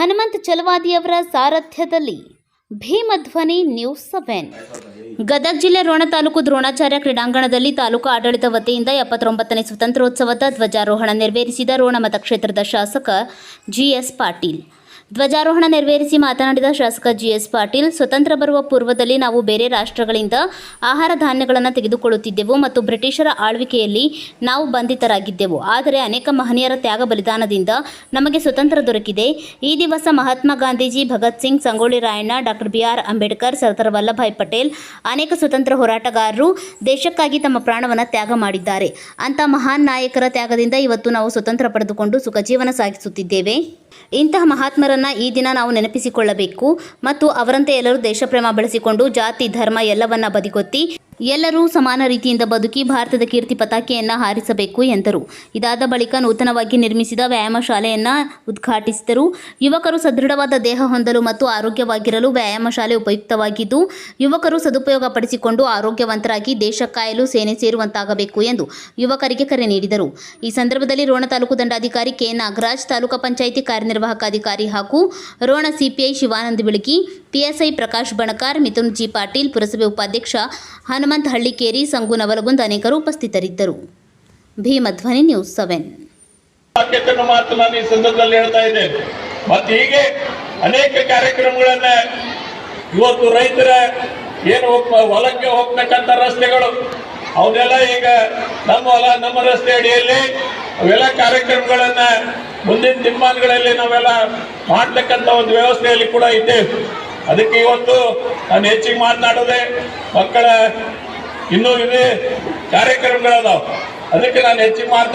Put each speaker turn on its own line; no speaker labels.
ಹನುಮಂತ್ ಚಲವಾದಿಯವರ ಸಾರಥ್ಯದಲ್ಲಿ ಭೀಮಧ್ವನಿ news seven. Gadag ಜಿಲ್ಲೆ ರೋಣ ತಾಲೂಕು ದ್ರೋಣಾಚಾರ್ಯ ಕ್ರೀಡಾಂಗಣದಲ್ಲಿ ತಾಲೂಕು ಆಡಳಿತ ವತಿಯಿಂದ ಎಪ್ಪತ್ತೊಂಬತ್ತನೇ ಸ್ವತಂತ್ರೋತ್ಸವದ ಧ್ವಜಾರೋಹಣ ನೆರವೇರಿಸಿದ ರೋಣ ಮತಕ್ಷೇತ್ರದ ಶಾಸಕ ಜಿಎಸ್ ಪಾಟೀಲ್. ಧ್ವಜಾರೋಹಣ ನೆರವೇರಿಸಿ ಮಾತನಾಡಿದ ಶಾಸಕ ಜಿಎಸ್ ಪಾಟೀಲ್, ಸ್ವತಂತ್ರ ಬರುವ ಪೂರ್ವದಲ್ಲಿ ನಾವು ಬೇರೆ ರಾಷ್ಟ್ರಗಳಿಂದ ಆಹಾರ ಧಾನ್ಯಗಳನ್ನು ತೆಗೆದುಕೊಳ್ಳುತ್ತಿದ್ದೆವು ಮತ್ತು ಬ್ರಿಟಿಷರ ಆಳ್ವಿಕೆಯಲ್ಲಿ ನಾವು ಬಂಧಿತರಾಗಿದ್ದೆವು. ಆದರೆ ಅನೇಕ ಮಹನೀಯರ ತ್ಯಾಗ ಬಲಿದಾನದಿಂದ ನಮಗೆ ಸ್ವತಂತ್ರ ದೊರಕಿದೆ. ಈ ದಿವಸ Mahatma Gandhiji, Bhagat Singh, Sangolli Rayanna, doctor B R Ambedkar, Sardar Vallabhbhai Patel ಅನೇಕ ಸ್ವತಂತ್ರ ಹೋರಾಟಗಾರರು ದೇಶಕ್ಕಾಗಿ ತಮ್ಮ ಪ್ರಾಣವನ್ನು ತ್ಯಾಗ ಮಾಡಿದ್ದಾರೆ. ಅಂಥ ಮಹಾನ್ ನಾಯಕರ ತ್ಯಾಗದಿಂದ ಇವತ್ತು ನಾವು ಸ್ವತಂತ್ರ ಪಡೆದುಕೊಂಡು ಸುಖ ಜೀವನ ಸಾಗಿಸುತ್ತಿದ್ದೇವೆ. ಇಂತಹ ಮಹಾತ್ಮರನ್ನ ಈ ದಿನ ನಾವು ನೆನಪಿಸಿಕೊಳ್ಳಬೇಕು ಮತ್ತು ಅವರಂತೆ ಎಲ್ಲರೂ ದೇಶಪ್ರೇಮ ಬೆಳೆಸಿಕೊಂಡು ಜಾತಿ, ಧರ್ಮ ಎಲ್ಲವನ್ನ ಬದಿಗೊತ್ತಿ ಎಲ್ಲರೂ ಸಮಾನ ರೀತಿಯಿಂದ ಬದುಕಿ ಭಾರತದ ಕೀರ್ತಿ ಪತಾಕೆಯನ್ನು ಹಾರಿಸಬೇಕು ಎಂದರು. ಇದಾದ ಬಳಿಕ ನೂತನವಾಗಿ ನಿರ್ಮಿಸಿದ ವ್ಯಾಯಾಮ ಶಾಲೆಯನ್ನು ಉದ್ಘಾಟಿಸಿದರು. ಯುವಕರು ಸದೃಢವಾದ ದೇಹ ಹೊಂದಲು ಮತ್ತು ಆರೋಗ್ಯವಾಗಿರಲು ವ್ಯಾಯಾಮ ಶಾಲೆ ಉಪಯುಕ್ತವಾಗಿದ್ದು, ಯುವಕರು ಸದುಪಯೋಗ ಪಡಿಸಿಕೊಂಡು ಆರೋಗ್ಯವಂತರಾಗಿ ದೇಶ ಕಾಯಲು ಸೇನೆ ಸೇರುವಂತಾಗಬೇಕು ಎಂದು ಯುವಕರಿಗೆ ಕರೆ ನೀಡಿದರು. ಈ ಸಂದರ್ಭದಲ್ಲಿ ರೋಣ ತಾಲೂಕು ದಂಡಾಧಿಕಾರಿ ಕೆ ನಾಗರಾಜ್, ತಾಲೂಕು ಪಂಚಾಯಿತಿ ಕಾರ್ಯನಿರ್ವಾಹಕ ಅಧಿಕಾರಿ ಹಾಗೂ Ron C P I Shivananda Bilaki P S I Prakash Banakar, Mithun G Patil, ಪುರಸಭೆ ಉಪಾಧ್ಯಕ್ಷ ಹನುಮಂತ ಹಳ್ಳಿಕೇರಿ, ಸಂಗು ನವಲಗುಂದ್ ಅನೇಕರು ಉಪಸ್ಥಿತರಿದ್ದರು. Bheemadhwani news seven.
ಮತ್ತೆ ಹೀಗೆ ಅನೇಕ ಕಾರ್ಯಕ್ರಮಗಳನ್ನ ಇವತ್ತು ರೈತರ ಏನು ಹೊಲಕ್ಕೆ ಹೋಗ್ತಕ್ಕಂಥ ರಸ್ತೆಗಳು, ಅವನ್ನೆಲ್ಲ ಈಗ ನಮ್ಮ ಹೊಲ, ನಮ್ಮ ರಸ್ತೆ ಅಡಿಯಲ್ಲಿ ಅವೆಲ್ಲ ಕಾರ್ಯಕ್ರಮಗಳನ್ನ ಮುಂದಿನ ದಿನಮಾನಗಳಲ್ಲಿ ನಾವೆಲ್ಲ ಮಾಡ್ತಕ್ಕಂಥ ಒಂದು ವ್ಯವಸ್ಥೆಯಲ್ಲಿ ಕೂಡ ಇದ್ದೇವೆ. ಅದಕ್ಕೆ ಇವತ್ತು ನಾನು ಹೆಚ್ಚಿಗೆ ಮಾತನಾಡೋದೆ ಮಕ್ಕಳ ಇನ್ನೂ ಇದೇ ಕಾರ್ಯಕ್ರಮಗಳದಾವ. ಅದಕ್ಕೆ ನಾನು ಹೆಚ್ಚಿಗೆ ಮಾತನಾಡ